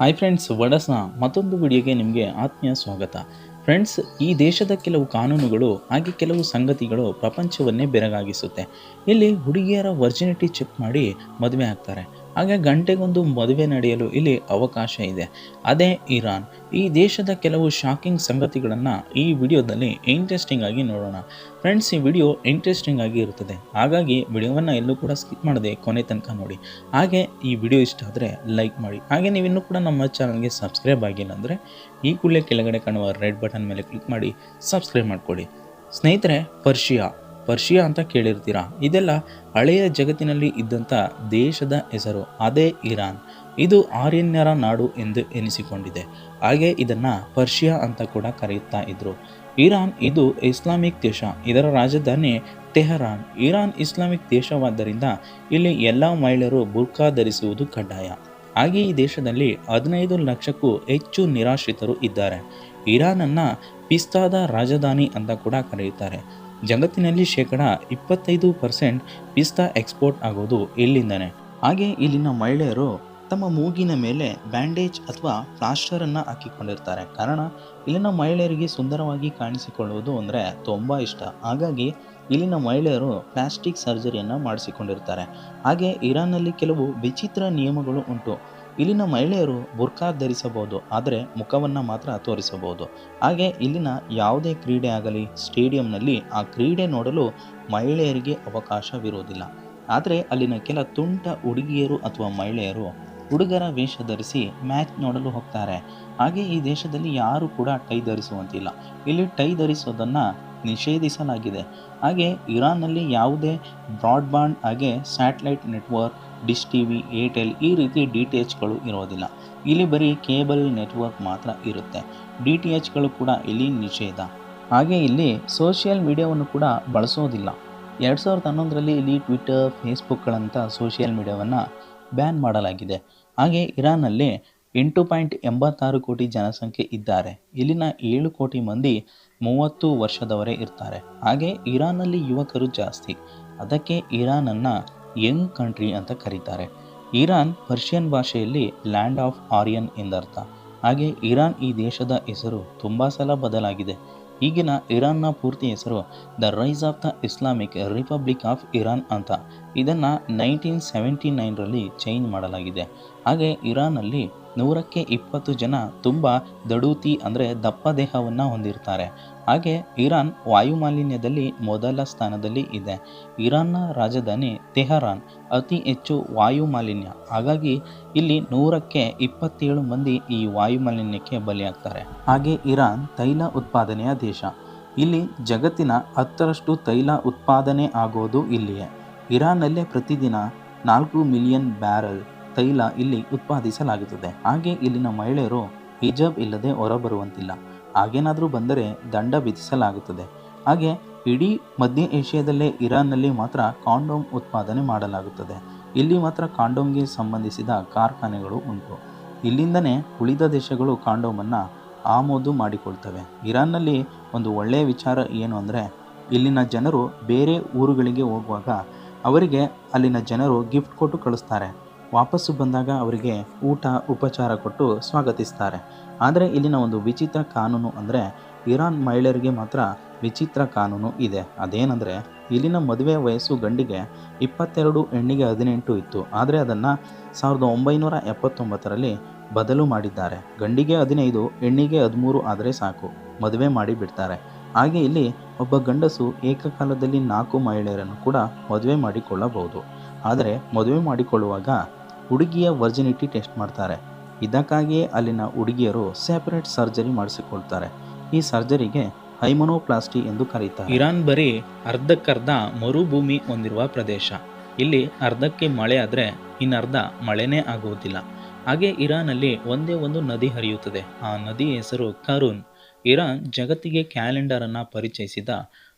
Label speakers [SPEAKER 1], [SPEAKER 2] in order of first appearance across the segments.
[SPEAKER 1] Hi friends ವಡಸ್ನ ಮತ್ತೊಂದು ವಿಡಿಯೋಗೆ ನಿಮಗೆ ಆತ್ಮೀಯ ಸ್ವಾಗತ. ಫ್ರೆಂಡ್ಸ್ ಈ ದೇಶದ ಕೆಲವು ಕಾನೂನುಗಳು, ಹಾಗೆ ಕೆಲವು ಸಂಗತಿಗಳು ಪ್ರಪಂಚವನ್ನೇ ಬೆರಗಾಗಿಸುತ್ತೆ. ಇಲ್ಲಿ ಹುಡುಗಿಯರ ವರ್ಜಿನಿಟಿ ಚೆಕ್ ಮಾಡಿ ಮದುವೆ ಆಗ್ತಾರೆ. ಹಾಗೆ ಗಂಟೆಗೊಂದು ಮದುವೆ ನಡೆಯಲು ಇಲ್ಲಿ ಅವಕಾಶ ಇದೆ. ಅದೇ ಇರಾನ್. ಈ ದೇಶದ ಕೆಲವು ಶಾಕಿಂಗ್ ಸಂಗತಿಗಳನ್ನು ಈ ವಿಡಿಯೋದಲ್ಲಿ ಇಂಟ್ರೆಸ್ಟಿಂಗ್ ಆಗಿ ನೋಡೋಣ. ಫ್ರೆಂಡ್ಸ್ ಈ ವಿಡಿಯೋ ಇಂಟ್ರೆಸ್ಟಿಂಗ್ ಆಗಿ ಇರುತ್ತದೆ. ಹಾಗಾಗಿ ವಿಡಿಯೋವನ್ನು ಎಲ್ಲೂ ಕೂಡ ಸ್ಕಿಪ್ ಮಾಡದೆ ಕೊನೆ ತನಕ ನೋಡಿ. ಹಾಗೆ ಈ ವಿಡಿಯೋ ಇಷ್ಟ ಆದರೆ ಲೈಕ್ ಮಾಡಿ. ಹಾಗೆ ನೀವು ಇನ್ನೂ ಕೂಡ ನಮ್ಮ ಚಾನಲ್ಗೆ ಸಬ್ಸ್ಕ್ರೈಬ್ ಆಗಿಲ್ಲ ಅಂದರೆ ಈ ಕೂಡಲೇ ಕೆಳಗಡೆ ಕಾಣುವ ರೆಡ್ ಬಟನ್ ಮೇಲೆ ಕ್ಲಿಕ್ ಮಾಡಿ ಸಬ್ಸ್ಕ್ರೈಬ್ ಮಾಡಿಕೊಡಿ ಸ್ನೇಹಿತರೆ, ಪರ್ಷಿಯಾ. ಪರ್ಷಿಯಾ ಅಂತ ಕೇಳಿರ್ತೀರಾ? ಇದೆಲ್ಲ ಹಳೆಯ ಜಗತ್ತಿನಲ್ಲಿ ಇದ್ದಂಥ ದೇಶದ ಹೆಸರು, ಅದೇ ಇರಾನ್. ಇದು ಆರ್ಯನ್ಯರ ನಾಡು ಎಂದು ಎನಿಸಿಕೊಂಡಿದೆ. ಹಾಗೆ ಇದನ್ನು ಪರ್ಷಿಯಾ ಅಂತ ಕೂಡ ಕರೆಯುತ್ತಾ ಇದ್ರು. ಇರಾನ್ ಇದು ಇಸ್ಲಾಮಿಕ್ ದೇಶ, ಇದರ ರಾಜಧಾನಿ ಟೆಹರಾನ್ ಇರಾನ್ ಇಸ್ಲಾಮಿಕ್ ದೇಶವಾದ್ದರಿಂದ ಇಲ್ಲಿ ಎಲ್ಲ ಮಹಿಳೆಯರು ಬುರ್ಖಾ ಧರಿಸುವುದು ಕಡ್ಡಾಯ. ಹಾಗೆ ಈ ದೇಶದಲ್ಲಿ ಹದಿನೈದು ಲಕ್ಷಕ್ಕೂ ಹೆಚ್ಚು ನಿರಾಶ್ರಿತರು ಇದ್ದಾರೆ. ಇರಾನನ್ನು ಪಿಸ್ತಾದ ರಾಜಧಾನಿ ಅಂತ ಕೂಡ ಕರೆಯುತ್ತಾರೆ. ಜಗತ್ತಿನಲ್ಲಿ ಶೇಕಡ ಇಪ್ಪತ್ತೈದು ಪರ್ಸೆಂಟ್ ಪಿಸ್ತಾ ಎಕ್ಸ್ಪೋರ್ಟ್ ಆಗೋದು ಇಲ್ಲಿಂದನೇ. ಹಾಗೆ ಇಲ್ಲಿನ ಮಹಿಳೆಯರು ತಮ್ಮ ಮೂಗಿನ ಮೇಲೆ ಬ್ಯಾಂಡೇಜ್ ಅಥವಾ ಪ್ಲಾಸ್ಟರನ್ನು ಹಾಕಿಕೊಂಡಿರ್ತಾರೆ. ಕಾರಣ, ಇಲ್ಲಿನ ಮಹಿಳೆಯರಿಗೆ ಸುಂದರವಾಗಿ ಕಾಣಿಸಿಕೊಳ್ಳುವುದು ಅಂದರೆ ತುಂಬ ಇಷ್ಟ. ಹಾಗಾಗಿ, ಇಲ್ಲಿನ ಮಹಿಳೆಯರು ಪ್ಲಾಸ್ಟಿಕ್ ಸರ್ಜರಿಯನ್ನು ಮಾಡಿಸಿಕೊಂಡಿರ್ತಾರೆ. ಹಾಗೆ ಇರಾನ್ನಲ್ಲಿ ಕೆಲವು ವಿಚಿತ್ರ ನಿಯಮಗಳು ಉಂಟು. ಇಲ್ಲಿನ ಮಹಿಳೆಯರು ಬುರ್ಕಾ ಧರಿಸಬಹುದು, ಆದರೆ ಮುಖವನ್ನು ಮಾತ್ರ ತೋರಿಸಬಹುದು. ಹಾಗೆ ಇಲ್ಲಿನ ಯಾವುದೇ ಕ್ರೀಡೆ ಆಗಲಿ, ಸ್ಟೇಡಿಯಂನಲ್ಲಿ ಆ ಕ್ರೀಡೆ ನೋಡಲು ಮಹಿಳೆಯರಿಗೆ ಅವಕಾಶವಿರುವುದಿಲ್ಲ. ಆದರೆ ಅಲ್ಲಿನ ಕೆಲ ತುಂಟ ಹುಡುಗಿಯರು ಅಥವಾ ಮಹಿಳೆಯರು ಹುಡುಗರ ವೇಷ ಧರಿಸಿ ಮ್ಯಾಚ್ ನೋಡಲು ಹೋಗ್ತಾರೆ. ಹಾಗೆ ಈ ದೇಶದಲ್ಲಿ ಯಾರು ಕೂಡ ಟೈ ಧರಿಸುವಂತಿಲ್ಲ. ಇಲ್ಲಿ ಟೈ ಧರಿಸೋದನ್ನು ನಿಷೇಧಿಸಲಾಗಿದೆ. ಹಾಗೆ ಇರಾನ್ನಲ್ಲಿ ಯಾವುದೇ ಬ್ರಾಡ್ಬ್ಯಾಂಡ್, ಹಾಗೆ satellite network, dish T V Airtel ಈ ರೀತಿ ಡಿ ಟಿ ಎಚ್ಗಳು ಇರೋದಿಲ್ಲ. ಇಲ್ಲಿ ಬರೀ ಕೇಬಲ್ ನೆಟ್ವರ್ಕ್ ಮಾತ್ರ ಇರುತ್ತೆ. ಡಿ ಟಿ ಎಚ್ಗಳು ಕೂಡ ಇಲ್ಲಿ ನಿಷೇಧ. ಹಾಗೆ ಇಲ್ಲಿ ಸೋಷಿಯಲ್ ಮೀಡಿಯಾವನ್ನು ಕೂಡ ಬಳಸೋದಿಲ್ಲ. ಎರಡು ಸಾವಿರದ ಹನ್ನೊಂದರಲ್ಲಿ ಇಲ್ಲಿ ಟ್ವಿಟರ್ ಫೇಸ್ಬುಕ್ಗಳಂಥ ಸೋಷಿಯಲ್ ಮೀಡಿಯಾವನ್ನು ಬ್ಯಾನ್ ಮಾಡಲಾಗಿದೆ. ಹಾಗೆ ಇರಾನ್ನಲ್ಲಿ ಎಂಟು ಪಾಯಿಂಟ್ ಎಂಬತ್ತಾರು ಕೋಟಿ ಜನಸಂಖ್ಯೆ ಇದ್ದಾರೆ. ಇಲ್ಲಿನ ಏಳು ಕೋಟಿ ಮಂದಿ ಮೂವತ್ತು ವರ್ಷದವರೇ ಇರ್ತಾರೆ. ಹಾಗೆ ಇರಾನಲ್ಲಿ ಯುವಕರು ಜಾಸ್ತಿ. ಅದಕ್ಕೆ ಇರಾನನ್ನು ಯಂಗ್ ಕಂಟ್ರಿ ಅಂತ ಕರೀತಾರೆ. ಇರಾನ್ ಪರ್ಷಿಯನ್ ಭಾಷೆಯಲ್ಲಿ ಲ್ಯಾಂಡ್ ಆಫ್ ಆರ್ಯನ್ ಎಂದರ್ಥ. ಹಾಗೆ ಇರಾನ್ ಈ ದೇಶದ ಹೆಸರು ತುಂಬ ಸಲ ಬದಲಾಗಿದೆ. ಈಗಿನ ಇರಾನ್ನ ಪೂರ್ತಿ ಹೆಸರು the rise of the Islamic Republic of Iran ಅಂತ. ಇದನ್ನು ನೈನ್ಟೀನ್ ಸೆವೆಂಟಿ ನೈನ್ರಲ್ಲಿ ಚೇಂಜ್ ಮಾಡಲಾಗಿದೆ. ಹಾಗೆ ಇರಾನಲ್ಲಿ ನೂರಕ್ಕೆ ಇಪ್ಪತ್ತು ಜನ ತುಂಬ ದಡೂತಿ ಅಂದರೆ ದಪ್ಪ ದೇಹವನ್ನು ಹೊಂದಿರ್ತಾರೆ. ಹಾಗೆ ಇರಾನ್ ವಾಯುಮಾಲಿನ್ಯದಲ್ಲಿ ಮೊದಲ ಸ್ಥಾನದಲ್ಲಿ ಇದೆ. ಇರಾನ್ನ ರಾಜಧಾನಿ ತೆಹರಾನ್ ಅತಿ ಹೆಚ್ಚು ವಾಯುಮಾಲಿನ್ಯ. ಹಾಗಾಗಿ ಇಲ್ಲಿ ನೂರಕ್ಕೆ ಇಪ್ಪತ್ತೇಳು ಮಂದಿ ಈ ವಾಯುಮಾಲಿನ್ಯಕ್ಕೆ ಬಲಿಯಾಗ್ತಾರೆ. ಹಾಗೆ ಇರಾನ್ ತೈಲ ಉತ್ಪಾದನೆಯ ದೇಶ. ಇಲ್ಲಿ ಜಗತ್ತಿನ ಹತ್ತರಷ್ಟು ತೈಲ ಉತ್ಪಾದನೆ ಆಗೋದು ಇಲ್ಲಿಯೇ. ಇರಾನ್ನಲ್ಲೇ ಪ್ರತಿದಿನ ನಾಲ್ಕು ಮಿಲಿಯನ್ ಬ್ಯಾರಲ್ ತೈಲ ಇಲ್ಲಿ ಉತ್ಪಾದಿಸಲಾಗುತ್ತದೆ. ಹಾಗೆ ಇಲ್ಲಿನ ಮಹಿಳೆಯರು ಹಿಜಾಬ್ ಇಲ್ಲದೆ ಹೊರಬರುವಂತಿಲ್ಲ. ಹಾಗೇನಾದರೂ ಬಂದರೆ ದಂಡ ವಿಧಿಸಲಾಗುತ್ತದೆ. ಹಾಗೆ ಇಡೀ ಮಧ್ಯ ಏಷ್ಯಾದಲ್ಲೇ ಇರಾನ್ನಲ್ಲಿ ಮಾತ್ರ ಕಾಂಡೋಮ್ ಉತ್ಪಾದನೆ ಮಾಡಲಾಗುತ್ತದೆ. ಇಲ್ಲಿ ಮಾತ್ರ ಕಾಂಡೋಮ್ಗೆ ಸಂಬಂಧಿಸಿದ ಕಾರ್ಖಾನೆಗಳು ಉಂಟು. ಇಲ್ಲಿಂದನೇ ಉಳಿದ ದೇಶಗಳು ಕಾಂಡೋಮನ್ನು ಆಮೋದು ಮಾಡಿಕೊಳ್ತವೆ. ಇರಾನ್ನಲ್ಲಿ ಒಂದು ಒಳ್ಳೆಯ ವಿಚಾರ ಏನು ಅಂದರೆ, ಇಲ್ಲಿನ ಜನರು ಬೇರೆ ಊರುಗಳಿಗೆ ಹೋಗುವಾಗ ಅವರಿಗೆ ಅಲ್ಲಿನ ಜನರು ಗಿಫ್ಟ್ ಕೊಟ್ಟು ಕಳಿಸ್ತಾರೆ. ವಾಪಸ್ಸು ಬಂದಾಗ ಅವರಿಗೆ ಊಟ, ಉಪಚಾರ ಕೊಟ್ಟು ಸ್ವಾಗತಿಸ್ತಾರೆ. ಆದರೆ ಇಲ್ಲಿನ ಒಂದು ವಿಚಿತ್ರ ಕಾನೂನು ಅಂದರೆ ಇರಾನ್ ಮಹಿಳೆಯರಿಗೆ ಮಾತ್ರ ವಿಚಿತ್ರ ಕಾನೂನು ಇದೆ. ಅದೇನೆಂದರೆ ಇಲ್ಲಿನ ಮದುವೆ ವಯಸ್ಸು ಗಂಡಿಗೆ ಇಪ್ಪತ್ತೆರಡು, ಹೆಣ್ಣಿಗೆ ಹದಿನೆಂಟು ಇತ್ತು. ಆದರೆ ಅದನ್ನು ಸಾವಿರದ ಒಂಬೈನೂರ ಎಪ್ಪತ್ತೊಂಬತ್ತರಲ್ಲಿ ಬದಲು ಮಾಡಿದ್ದಾರೆ. ಗಂಡಿಗೆ ಹದಿನೈದು, ಹೆಣ್ಣಿಗೆ ಹದಿಮೂರು ಆದರೆ ಸಾಕು. ಮದುವೆ ಮಾಡಿ ಬಿಡ್ತಾರೆ ಹಾಗೆ ಇಲ್ಲಿ ಒಬ್ಬ ಗಂಡಸು ಏಕಕಾಲದಲ್ಲಿ ನಾಲ್ಕು ಮಹಿಳೆಯರನ್ನು ಕೂಡ ಮದುವೆ ಮಾಡಿಕೊಳ್ಳಬಹುದು. ಆದರೆ ಮದುವೆ ಮಾಡಿಕೊಳ್ಳುವಾಗ ಹುಡುಗಿಯ ವರ್ಜಿನಿಟಿ ಟೆಸ್ಟ್ ಮಾಡ್ತಾರೆ. ಇದಕ್ಕಾಗಿಯೇ ಅಲ್ಲಿನ ಹುಡುಗಿಯರು ಸೆಪರೇಟ್ ಸರ್ಜರಿ ಮಾಡಿಸಿಕೊಳ್ತಾರೆ. ಈ ಸರ್ಜರಿಗೆ ಹೈಮನೋಪ್ಲಾಸ್ಟಿ ಎಂದು ಕರೀತಾರೆ. ಇರಾನ್ ಬರೀ ಅರ್ಧಕ್ಕರ್ಧ ಮರುಭೂಮಿ ಹೊಂದಿರುವ ಪ್ರದೇಶ. ಇಲ್ಲಿ ಅರ್ಧಕ್ಕೆ ಮಳೆ ಆದರೆ ಇನ್ನರ್ಧ ಮಳೆನೇ ಆಗುವುದಿಲ್ಲ. ಹಾಗೆ ಇರಾನಲ್ಲಿ ಒಂದೇ ಒಂದು ನದಿ ಹರಿಯುತ್ತದೆ. ಆ ನದಿ ಹೆಸರು ಕರುನ್. ಇರಾನ್ ಜಗತ್ತಿಗೆ ಕ್ಯಾಲೆಂಡರನ್ನು ಪರಿಚಯಿಸಿದ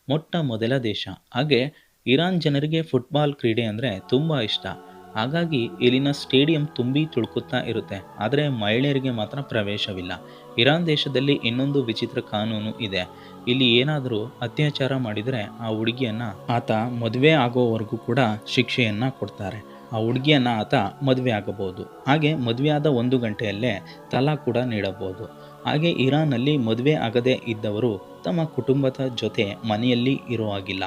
[SPEAKER 1] ಮೊಟ್ಟ ಮೊದಲ ದೇಶ. ಹಾಗೆ ಇರಾನ್ ಜನರಿಗೆ ಫುಟ್ಬಾಲ್ ಕ್ರೀಡೆ ಅಂದರೆ ತುಂಬ ಇಷ್ಟ. ಹಾಗಾಗಿ ಇಲ್ಲಿನ ಸ್ಟೇಡಿಯಂ ತುಂಬಿ ತುಳುಕುತ್ತಾ ಇರುತ್ತೆ. ಆದರೆ ಮಹಿಳೆಯರಿಗೆ ಮಾತ್ರ ಪ್ರವೇಶವಿಲ್ಲ. ಇರಾನ್ ದೇಶದಲ್ಲಿ ಇನ್ನೊಂದು ವಿಚಿತ್ರ ಕಾನೂನು ಇದೆ. ಇಲ್ಲಿ ಏನಾದರೂ ಅತ್ಯಾಚಾರ ಮಾಡಿದರೆ ಆ ಹುಡುಗಿಯನ್ನು ಆತ ಮದುವೆ ಆಗೋವರೆಗೂ ಕೂಡ ಶಿಕ್ಷೆಯನ್ನು ಕೊಡ್ತಾರೆ. ಆ ಹುಡುಗಿಯನ್ನು ಆತ ಮದುವೆ ಆಗಬಹುದು. ಹಾಗೆ ಮದುವೆಯಾದ ಒಂದು ಗಂಟೆಯಲ್ಲೇ ತಲಾ ಕೂಡ ನೀಡಬಹುದು. ಹಾಗೆ ಇರಾನ್ನಲ್ಲಿ ಮದುವೆ ಆಗದೇ ಇದ್ದವರು ತಮ್ಮ ಕುಟುಂಬದ ಜೊತೆ ಮನೆಯಲ್ಲಿ ಇರೋ ಹಾಗಿಲ್ಲ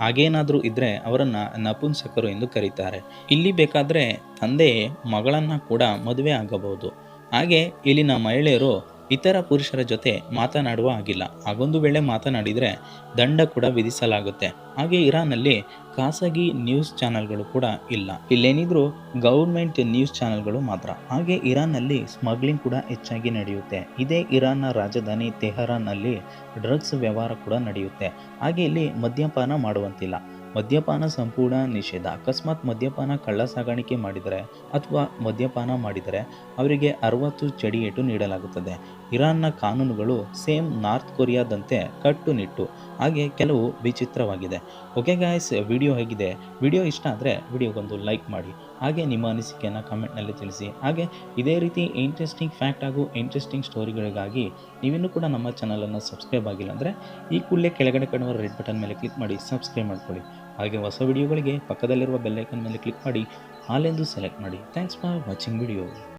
[SPEAKER 1] ಹಾಗೇನಾದರೂ ಇದ್ದರೆ ಅವರನ್ನು ನಪುಂಸಕರು ಎಂದು ಕರೀತಾರೆ. ಇಲ್ಲಿ ಬೇಕಾದರೆ ತಂದೆ ಮಗಳನ್ನು ಕೂಡ ಮದುವೆ ಆಗಬಹುದು. ಹಾಗೆ ಇಲ್ಲಿನ ಮಹಿಳೆಯರು ಇತರ ಪುರುಷರ ಜೊತೆ ಮಾತನಾಡುವ ಹಾಗಿಲ್ಲ. ಹಾಗೊಂದು ವೇಳೆ ಮಾತನಾಡಿದರೆ ದಂಡ ಕೂಡ ವಿಧಿಸಲಾಗುತ್ತೆ. ಹಾಗೆ ಇರಾನಲ್ಲಿ ಖಾಸಗಿ ನ್ಯೂಸ್ ಚಾನೆಲ್ಗಳು ಕೂಡ ಇಲ್ಲ. ಇಲ್ಲೇನಿದ್ರು ಗೌರ್ಮೆಂಟ್ ನ್ಯೂಸ್ ಚಾನೆಲ್ಗಳು ಮಾತ್ರ. ಹಾಗೆ ಇರಾನ್ನಲ್ಲಿ ಸ್ಮಗ್ಲಿಂಗ್ ಕೂಡ ಹೆಚ್ಚಾಗಿ ನಡೆಯುತ್ತೆ. ಇದೇ ಇರಾನ್ನ ರಾಜಧಾನಿ ತೆಹರಾನ್ನಲ್ಲಿ ಡ್ರಗ್ಸ್ ವ್ಯವಹಾರ ಕೂಡ ನಡೆಯುತ್ತೆ. ಹಾಗೆ ಇಲ್ಲಿ ಮದ್ಯಪಾನ ಮಾಡುವಂತಿಲ್ಲ. ಮದ್ಯಪಾನ ಸಂಪೂರ್ಣ ನಿಷೇಧ. ಅಕಸ್ಮಾತ್ ಮದ್ಯಪಾನ ಕಳ್ಳ ಸಾಗಾಣಿಕೆ ಮಾಡಿದರೆ ಅಥವಾ ಮದ್ಯಪಾನ ಮಾಡಿದರೆ ಅವರಿಗೆ ಅರವತ್ತು ಚಡಿಯೇಟು ನೀಡಲಾಗುತ್ತದೆ. ಇರಾನ್ನ ಕಾನೂನುಗಳು ಸೇಮ್ ನಾರ್ತ್ ಕೊರಿಯಾದಂತೆ ಕಟ್ಟುನಿಟ್ಟು. ಹಾಗೆ ಕೆಲವು ವಿಚಿತ್ರವಾಗಿದೆ. ಓಕೆ ಗಾಯ್ಸ್, ವಿಡಿಯೋ ಹೇಗಿದೆ? ವಿಡಿಯೋ ಇಷ್ಟ ಆದರೆ ವಿಡಿಯೋಗೊಂದು ಲೈಕ್ ಮಾಡಿ. ಹಾಗೆ ನಿಮ್ಮ ಅನಿಸಿಕೆಯನ್ನು ಕಮೆಂಟ್ನಲ್ಲಿ ತಿಳಿಸಿ. ಹಾಗೆ ಇದೇ ರೀತಿ ಇಂಟ್ರೆಸ್ಟಿಂಗ್ ಫ್ಯಾಕ್ಟ್ ಹಾಗೂ ಇಂಟ್ರೆಸ್ಟಿಂಗ್ ಸ್ಟೋರಿಗಳಿಗಾಗಿ ನೀವಿನ್ನೂ ಕೂಡ ನಮ್ಮ ಚಾನಲನ್ನು ಸಬ್ಸ್ಕ್ರೈಬ್ ಆಗಿಲ್ಲ ಅಂದರೆ ಈ ಕೂಡಲೇ ಕೆಳಗಡೆ ಕಾಣುವ ರೆಡ್ ಬಟನ್ ಮೇಲೆ ಕ್ಲಿಕ್ ಮಾಡಿ ಸಬ್ಸ್ಕ್ರೈಬ್ ಮಾಡ್ಕೊಳ್ಳಿ. ಹಾಗೆ ಹೊಸ ವಿಡಿಯೋಗಳಿಗೆ ಪಕ್ಕದಲ್ಲಿರುವ ಬೆಲ್ಲೈಕನ್ ಮೇಲೆ ಕ್ಲಿಕ್ ಮಾಡಿ, ಹಾಲೆಂದು ಸೆಲೆಕ್ಟ್ ಮಾಡಿ. Thanks for watching video